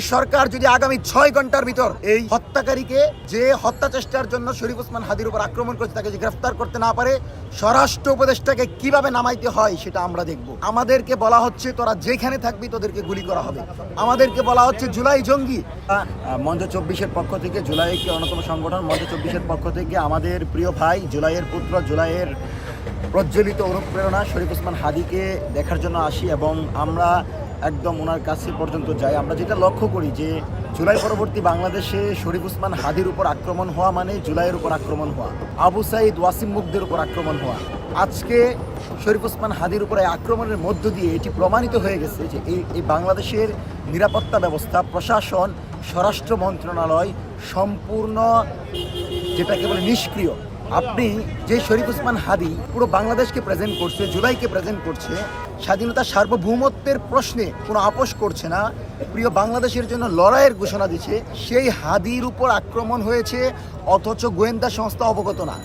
এই সরকার যদি আগামী ছয় ঘণ্টার ভিতর এই হত্যাকারীকে যে হত্যা চেষ্টার জন্য শরীফ ওসমান হাদির উপর আক্রমণ করেছে, তাকে গ্রেফতার করতে না পারে, স্বরাষ্ট্র উপদেষ্টাকে কীভাবে নামাইতে হয় সেটা আমরা দেখব। আমাদেরকে বলা হচ্ছে, তোরা যেখানে থাকবি তোদেরকে গুলি করা হবে। আমাদেরকে বলা হচ্ছে, জুলাই জঙ্গি। মঞ্চ চব্বিশের পক্ষ থেকে, জুলাই একটি অন্যতম সংগঠন। মঞ্চ চব্বিশের পক্ষ থেকে আমাদের প্রিয় ভাই, জুলাইয়ের পুত্র, জুলাইয়ের প্রজ্বলিত অনুপ্রেরণা শরীফ ওসমান হাদিকে দেখার জন্য আসি এবং আমরা একদম ওনার কাছে পর্যন্ত যায় আমরা যেটা লক্ষ্য করি যে, জুলাই পরবর্তী বাংলাদেশে শরীফ উসমান হাদির উপর আক্রমণ হওয়া মানে জুলাইয়ের উপর আক্রমণ হওয়া, আবু সাইদ ওয়াসিম মুগদের উপর আক্রমণ হওয়া। আজকে শরীফ ওসমান হাদির উপর আক্রমণের মধ্য দিয়ে এটি প্রমাণিত হয়ে গেছে যে, এই এই বাংলাদেশের নিরাপত্তা ব্যবস্থা, প্রশাসন, স্বরাষ্ট্র মন্ত্রণালয় সম্পূর্ণ যেটাকে বলে নিষ্ক্রিয়। আপনি যে শরীফ উসমান হাদি পুরো বাংলাদেশকে প্রেজেন্ট করছে, জুলাইকে প্রেজেন্ট করছে স্বাধীনতা সার্বভৌমত্বের প্রশ্নে কোনো আপোষ করছে না, প্রিয় বাংলাদেশের জন্য লড়াইয়ের ঘোষণা দিচ্ছে, সেই হাদির উপর আক্রমণ হয়েছে, অথচ গোয়েন্দা সংস্থা অবগত না।